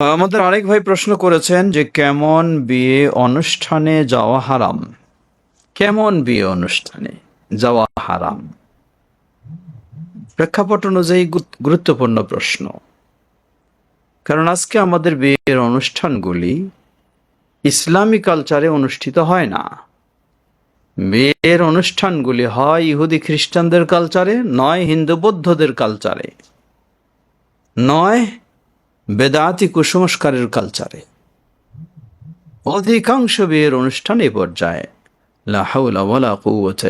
আমাদের আরেক ভাই প্রশ্ন করেছেন যে, কেমন বিয়ে অনুষ্ঠানে যাওয়া হারাম? কেমন বিয়ে অনুষ্ঠানে যাওয়া হারাম? প্রেক্ষাপট অনুযায়ী গুরুত্বপূর্ণ প্রশ্ন। কারণ আজকে আমাদের বিয়ের অনুষ্ঠানগুলি ইসলামী কালচারে অনুষ্ঠিত হয় না। বিয়ের অনুষ্ঠানগুলি হয় ইহুদি খ্রিস্টানদের কালচারে, নয় হিন্দু বৌদ্ধদের কালচারে। নয় বেদাতি কুসংস্কারের কালচারে। অধিকাংশ বিয়ের অনুষ্ঠান এ পর্যায়ে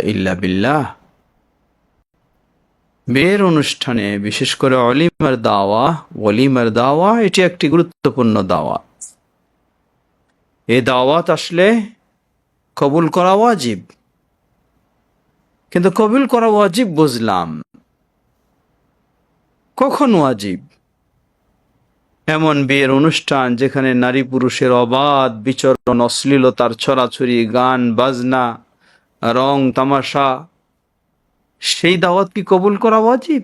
ইল্লা বিল্লাহ। বিয়ের অনুষ্ঠানে বিশেষ করে অলিমার দাওয়া অলিমার দাওয়া, এটি একটি গুরুত্বপূর্ণ দাওয়া। এ দাওয়াত আসলে কবুল করা ওয়াজিব। কিন্তু কবুল করা ওয়াজিব বুঝলাম। কখন ওয়াজিব? এমন বিয়ের অনুষ্ঠান যেখানে নারী পুরুষের অবাধ বিচরণ অশ্লীলতার ছড়াছড়ি, গান, বাজনা, রং, তামাশা, সেই দাওয়াত কি কবুল করা ওয়াজিব?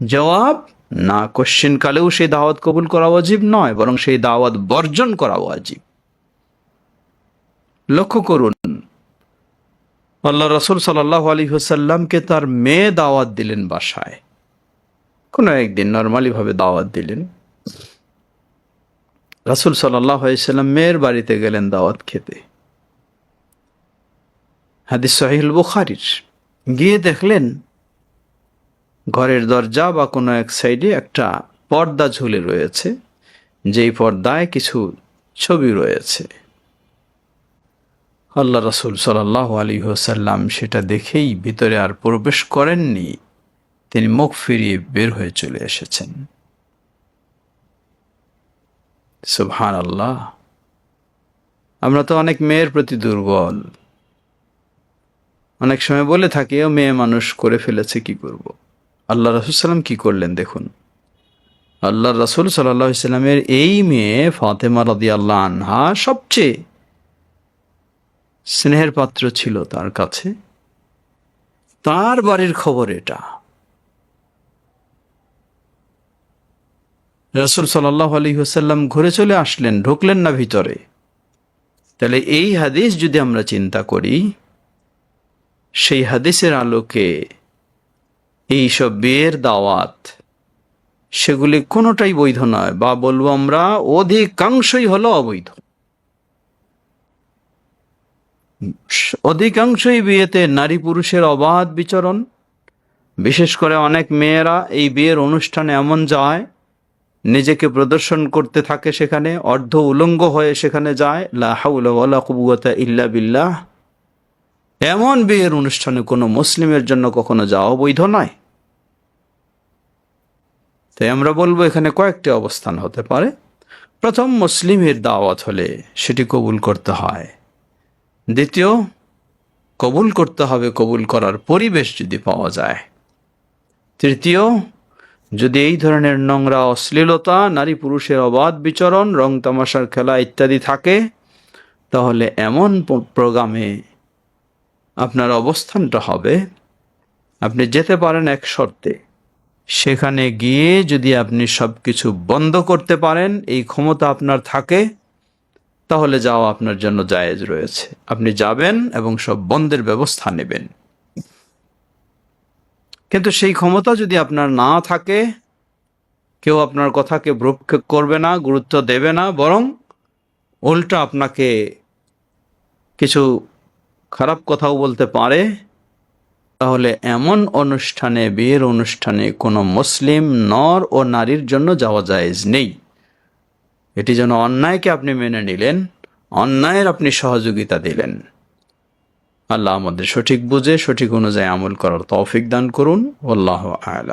জবাব, না কোশ্চিন কালেও সেই দাওয়াত কবুল করা ওয়াজিব নয়, বরং সেই দাওয়াত বর্জন করা ওয়াজিব। লক্ষ্য করুন, আল্লাহ রসুল সাল্লাহ আলী হুসাল্লামকে তার মেয়ে দাওয়াত দিলেন বাসায়। কোনো একদিন নর্মালি ভাবে দাওয়াত দিলেন। রাসুল সাল্লাম মেয়ের বাড়িতে গেলেন দাওয়াত খেতে। হাদিস সাহিল বুখারির। গিয়ে দেখলেন ঘরের দরজা বা কোনো এক সাইডে একটা পর্দা ঝুলে রয়েছে, যেই পর্দায় কিছু ছবি রয়েছে। আল্লাহ রসুল সাল্লাহ আলী হোসাল্লাম সেটা দেখেই ভিতরে আর প্রবেশ করেননি। তিনি মুখ ফিরিয়ে বের হয়ে চলে এসেছেন। সুবহান আল্লাহ আমরা তো অনেক মেয়ের প্রতি দুর্বল। অনেক সময় বলে থাকি, ও মেয়ে মানুষ করে ফেলেছে, কি করব। আল্লাহ রসুল সাল্লাম কি করলেন দেখুন। আল্লাহ রসুল সাল্লাহ এই মেয়ে ফাতেমা রদি আল্লাহ আনহা সবচেয়ে স্নেহের পাত্র ছিল তার কাছে। তার বাড়ির খবর এটা। রসুল সাল্লাহ আলী হুসাল্লাম ঘুরে চলে আসলেন, ঢুকলেন না ভিতরে। তাহলে এই হাদিস যদি আমরা চিন্তা করি, সেই হাদিসের আলোকে এই সব বিয়ের দাওয়াত, সেগুলি কোনোটাই বৈধ নয়। বা বলব আমরা, অধিকাংশই হলো অবৈধ। অধিকাংশই বিয়েতে নারী পুরুষের অবাধ বিচরণ, বিশেষ করে অনেক মেয়েরা এই বিয়ের অনুষ্ঠানে এমন যায় নিজেকে প্রদর্শন করতে থাকে সেখানে, অর্ধ উলঙ্গ হয়ে সেখানে যায়, লা হাউলা ইল্লা বিল্লাহ। এমন বিয়ের অনুষ্ঠানে কোনো মুসলিমের জন্য কখনো যাওয়া বৈধ নয়। তাই আমরা বলব এখানে কয়েকটি অবস্থান হতে পারে। প্রথম, মুসলিমের দাওয়াত হলে সেটি কবুল করতে হয়। দ্বিতীয়, কবুল করতে হবে, কবুল করার পরিবেশ যদি পাওয়া যায়। তৃতীয় যদি এই ধরনের নোংরা, অশ্লীলতা, নারী পুরুষের অবাধ বিচরণ, রং তামাশার খেলা ইত্যাদি থাকে, তাহলে এমন প্রোগ্রামে আপনার অবস্থানটা হবে। আপনি যেতে পারেন এক শর্তে। সেখানে গিয়ে যদি আপনি সব কিছু বন্ধ করতে পারেন, এই ক্ষমতা আপনার থাকে, তাহলে যাওয়া আপনার জন্য জায়েজ রয়েছে। আপনি যাবেন এবং সব বন্ধের ব্যবস্থা নেবেন। কিন্তু সেই ক্ষমতা যদি আপনার না থাকে, কেউ আপনার কথাকে ভ্রুক্ষেপ করবে না, গুরুত্ব দেবে না, বরং উল্টা আপনাকে কিছু খারাপ কথাও বলতে পারে, তাহলে এমন অনুষ্ঠানে, বিয়ের অনুষ্ঠানে কোনো মুসলিম নর ও নারীর জন্য যাওয়া জায়েজ নেই। এটি যেন অন্যায়কে আপনি মেনে নিলেন, অন্যায়ের আপনি সহযোগিতা দিলেন। আল্লাহ আমাদের সঠিক বুঝে সঠিক অনুযায়ী আমল করার তৌফিক দান করুন। আল্লাহ আলা